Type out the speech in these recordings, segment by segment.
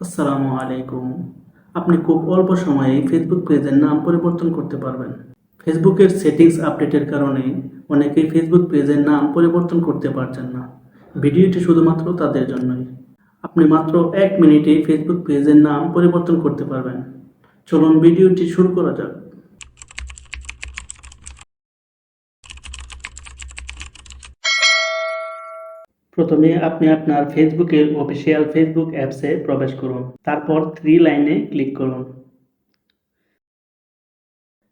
আসসালামু আলাইকুম। আপনি খুব অল্প সময়ে ফেসবুক পেজের নাম পরিবর্তন করতে পারবেন। ফেসবুকের সেটিংস আপডেটের কারণে অনেকেই ফেসবুক পেজের নাম পরিবর্তন করতে পারছেন না। ভিডিওটি শুধুমাত্র তাদের জন্যই। আপনি মাত্র এক মিনিটে ফেসবুক পেজের নাম পরিবর্তন করতে পারবেন। চলুন ভিডিওটি শুরু করা যাক। প্রথমে আপনি আপনার ফেসবুকের অফিসিয়াল ফেসবুক অ্যাপসে প্রবেশ করুন। তারপর থ্রি লাইনে ক্লিক করুন।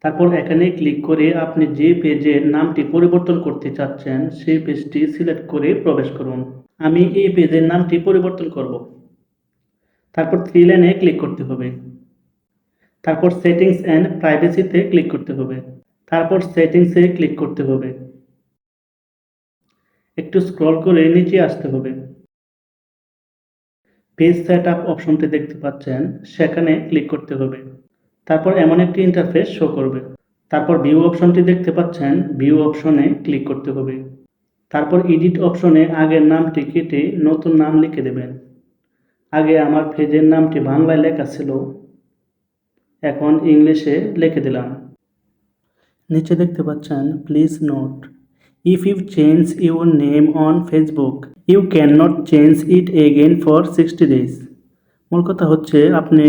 তারপর এখানে ক্লিক করে আপনি যে পেজের নামটি পরিবর্তন করতে চাচ্ছেন, সেই পেজটি সিলেক্ট করে প্রবেশ করুন। আমি এই পেজের নামটি পরিবর্তন করব। তারপর থ্রি লাইনে ক্লিক করতে হবে। তারপর সেটিংস অ্যান্ড প্রাইভেসিতে ক্লিক করতে হবে। তারপর সেটিংসে ক্লিক করতে হবে। একটু স্ক্রল করে নিচে আসতে হবে। পেজ সেট আপ অপশনটি দেখতে পাচ্ছেন, সেখানে ক্লিক করতে হবে। তারপর এমন একটি ইন্টারফেস শো করবে। তারপর ভিউ অপশনটি দেখতে পাচ্ছেন ভিউ অপশনে ক্লিক করতে হবে। তারপর এডিট অপশনে আগের নামটি কেটে নতুন নাম লিখে দেবেন। আগে আমার পেজের নামটি বাংলায় লেখা ছিল, এখন ইংলিশে লিখে দিলাম। নিচে দেখতে পাচ্ছেন please note If you change your name on Facebook, you cannot change it again for 60 days. মূল কথা হচ্ছে আপনি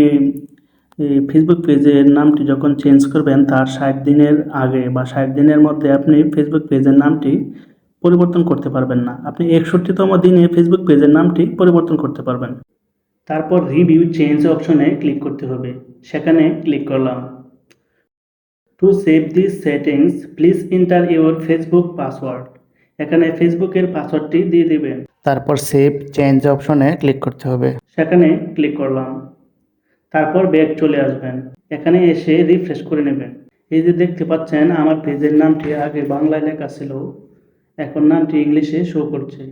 ফেসবুক পেজের নামটি যখন চেঞ্জ করবেন তার ষাট দিনের আগে বা ষাট দিনের মধ্যে আপনি ফেসবুক পেজের নামটি পরিবর্তন করতে পারবেন না। আপনি একষট্টিতম দিনে ফেসবুক পেজের নামটি পরিবর্তন করতে পারবেন। তারপর রিভিউ চেঞ্জ অপশনে ক্লিক করতে হবে। সেখানে ক্লিক করলাম। To save this settings please enter your Facebook password এখানে ফেসবুকের পাসওয়ার্ডটি দিয়ে দিবেন। তারপর সেভ চেঞ্জ অপশনে ক্লিক করতে হবে। সেখানে ক্লিক করলাম। তারপর ব্যাগ চলে আসবেন। এখানে এসে রিফ্রেশ করে নেবেন। এই যে দেখতে পাচ্ছেন আমার পেজের নামটি আগে বাংলায় লেখা ছিল এখন নামটি ইংলিশে শো করছে।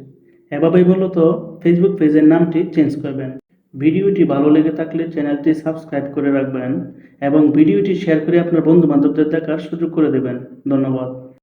এভাবেই মূলত ফেসবুক পেজের নামটি চেঞ্জ করবেন। ভিডিওটি ভালো লেগে থাকলে চ্যানেলটি সাবস্ক্রাইব করে রাখবেন এবং ভিডিওটি শেয়ার করে আপনার বন্ধু বান্ধবদের দেখার সুযোগ করে দেবেন। ধন্যবাদ।